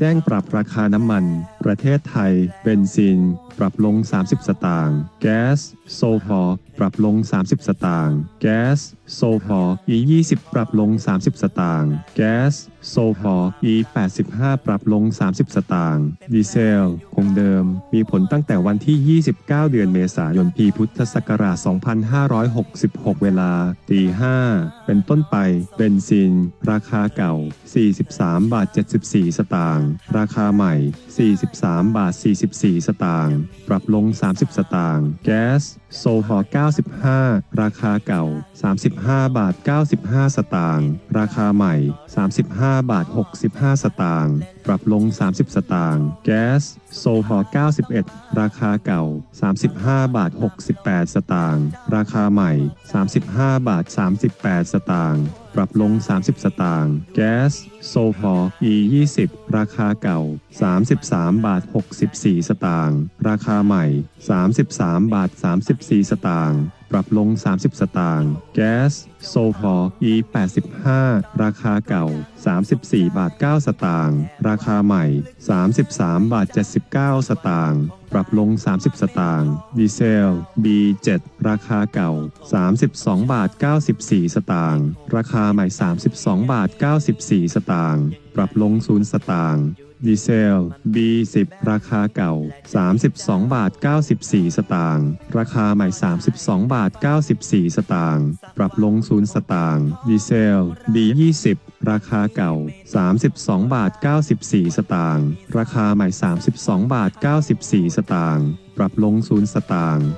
แจ้งปรับราคาน้ำมัน ประเทศไทย เบนซิน ปรับลง 30 สตางค์แก๊สโซฮอล์ปรับลง 30 สตางค์แก๊สโซฮอล์ E20 ปรับลง 30 สตางค์แก๊สโซฮอล์ E85 ปรับลง 30 สตางค์ดีเซล คงเดิม มีผลตั้งแต่วันที่ 29 เดือนเมษายนปีพุทธศักราช 2566 เวลาตี5เป็นต้นไปเบนซิน ราคาเก่า 43 บาท 74 สตางค์ราคาใหม่ 43 บาท 44 สตางค์ปรับลง 30 สตางค์แก๊สโซฮอล์95 ราคาเก่า 35 บาท 95 สตางค์ราคาใหม่ 35 บาท 65 สตางค์ปรับลง 30 สตางค์แก๊สโซฮอล์91 ราคาเก่า 35 บาท 68 สตางค์ราคาใหม่ 35 บาท 38 สตางค์ ปรับลง 30 สตางค์ แก๊ส โซฮอล์ E20 ราคาเก่า 33 บาท 64 สตางค์ ราคาใหม่ 33 บาท 34 สตางค์ปรับลง 30 สตางค์ แก๊ส โซฮอล์ E85 ราคาเก่า 34 บาท 9 สตางค์ ราคาใหม่ 33 บาท 79 สตางค์ปรับลง 30 สตางค์ ดีเซล B7 ราคาเก่า 32 บาท 94 สตางค์ ราคาใหม่ 32 บาท 94 สตางค์ ปรับลง 0 สตางค์ดีเซล B10 ราคาเก่า 32 บาท 94 สตางค์ ราคาใหม่ 32 บาท 94 สตางค์ ปรับลง 0 สตางค์ ดีเซล B20 ราคาเก่า 32 บาท 94 สตางค์ ราคาใหม่ 32 บาท 94 สตางค์ ปรับลง 0 สตางค์